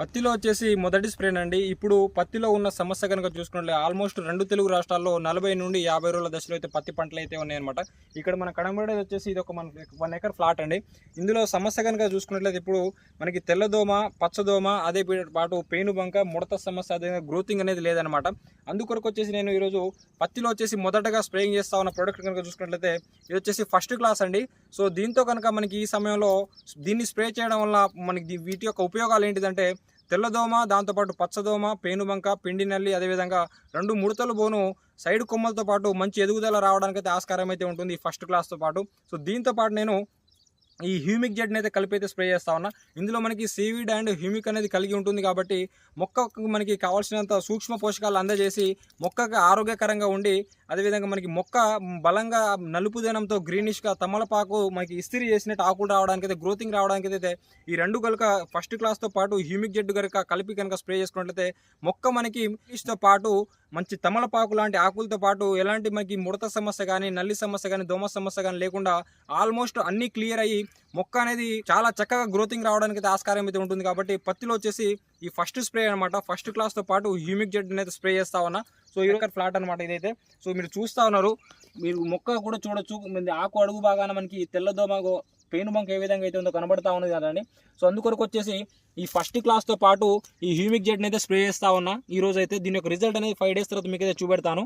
పత్తిలో వచ్చేసి మొదటి స్ప్రేన్ అండి. ఇప్పుడు పత్తిలో ఉన్న సమస్య కనుక చూసుకుంటే ఆల్మోస్ట్ రెండు తెలుగు రాష్ట్రాల్లో నలభై నుండి యాభై రోజుల దశలో అయితే పత్తి పంటలు అయితే ఉన్నాయన్నమాట. ఇక్కడ మన కనబడేది వచ్చేసి ఇది ఒక మన వన్ ఎకర్ ఫ్లాట్ అండి. ఇందులో సమస్య కనుక చూసుకున్నట్లయితే ఇప్పుడు మనకి తెల్లదోమ పచ్చదోమ అదే పాటు పేను బంక ముడత సమస్య అదే గ్రోతింగ్ అనేది లేదనమాట అందుకొరకు వచ్చేసి నేను ఈరోజు పత్తిలో వచ్చేసి మొదటగా స్ప్రేయింగ్ చేస్తా ఉన్న ప్రోడక్ట్ కనుక చూసుకున్నట్లయితే ఇది వచ్చేసి ఫస్ట్ క్లాస్ అండి. సో దీంతో కనుక మనకి ఈ సమయంలో దీన్ని స్ప్రే చేయడం వల్ల మనకి వీటి యొక్క ఉపయోగాలు ఏంటిదంటే తెల్లదోమ దాంతోపాటు పచ్చదోమ పేనుబంక పిండి నల్లి అదేవిధంగా రెండు ముడతలు బోను సైడ్ కొమ్మలతో పాటు మంచి ఎదుగుదల రావడానికి అయితే ఆస్కారం అయితే ఉంటుంది ఈ ఫస్ట్ క్లాస్తో పాటు. సో దీంతో పాటు నేను ఈ హ్యూమిక్ జెడ్ని అయితే కలిపి అయితే స్ప్రే చేస్తా ఉన్నా. ఇందులో మనకి సీవీడ్ అండ్ హ్యూమిక్ అనేది కలిగి ఉంటుంది కాబట్టి మొక్కకు మనకి కావాల్సినంత సూక్ష్మ పోషకాలు అందజేసి మొక్కకు ఆరోగ్యకరంగా ఉండి అదేవిధంగా మనకి మొక్క బలంగా నలుపుదనంతో గ్రీనిష్గా తమలపాకు మనకి ఇస్త్రీ చేసినట్టు ఆకులు రావడానికి అయితే గ్రోతింగ్ రావడానికి అయితే ఈ రెండు కనుక ఫస్ట్ క్లాస్తో పాటు హ్యూమిక్ జెడ్ కనుక కలిపి కనుక స్ప్రే చేసుకున్నట్లయితే మొక్క మనకి తో పాటు మంచి తమలపాకు లాంటి ఆకులతో పాటు ఎలాంటి మనకి ముడత సమస్య కానీ నల్లి సమస్య కానీ దోమ సమస్య కానీ లేకుండా ఆల్మోస్ట్ అన్ని క్లియర్ అయ్యి మొక్క అనేది చాలా చక్కగా గ్రోతింగ్ రావడానికి అయితే ఆస్కారం అయితే ఉంటుంది కాబట్టి పత్తిలో వచ్చేసి ఈ ఫస్ట్ స్ప్రే అనమాట ఫస్ట్ క్లాస్తో పాటు హ్యూమిక్ జెడ్ అయితే స్ప్రే చేస్తా ఉన్నా. సో ఈ ఫ్లాట్ అనమాట ఇదైతే. సో మీరు చూస్తా ఉన్నారు. మీరు మొక్క కూడా చూడొచ్చు. ఆకు అడుగు బాగాన మనకి తెల్లదోమ పెయిన్ బంక్ బంక ఏ విధంగా అయితే ఉందో కనబడతా ఉన్నది కదండి సో అందుకొరకు వచ్చేసి ఈ ఫస్ట్ క్లాస్తో పాటు ఈ హ్యూమిక్ జెడ్ని అయితే స్ప్రే చేస్తా ఉన్నా. ఈ రోజు అయితే దీని యొక్క రిజల్ట్ అనేది ఫైవ్ డేస్ తర్వాత మీకు అయితే చూపెడతాను.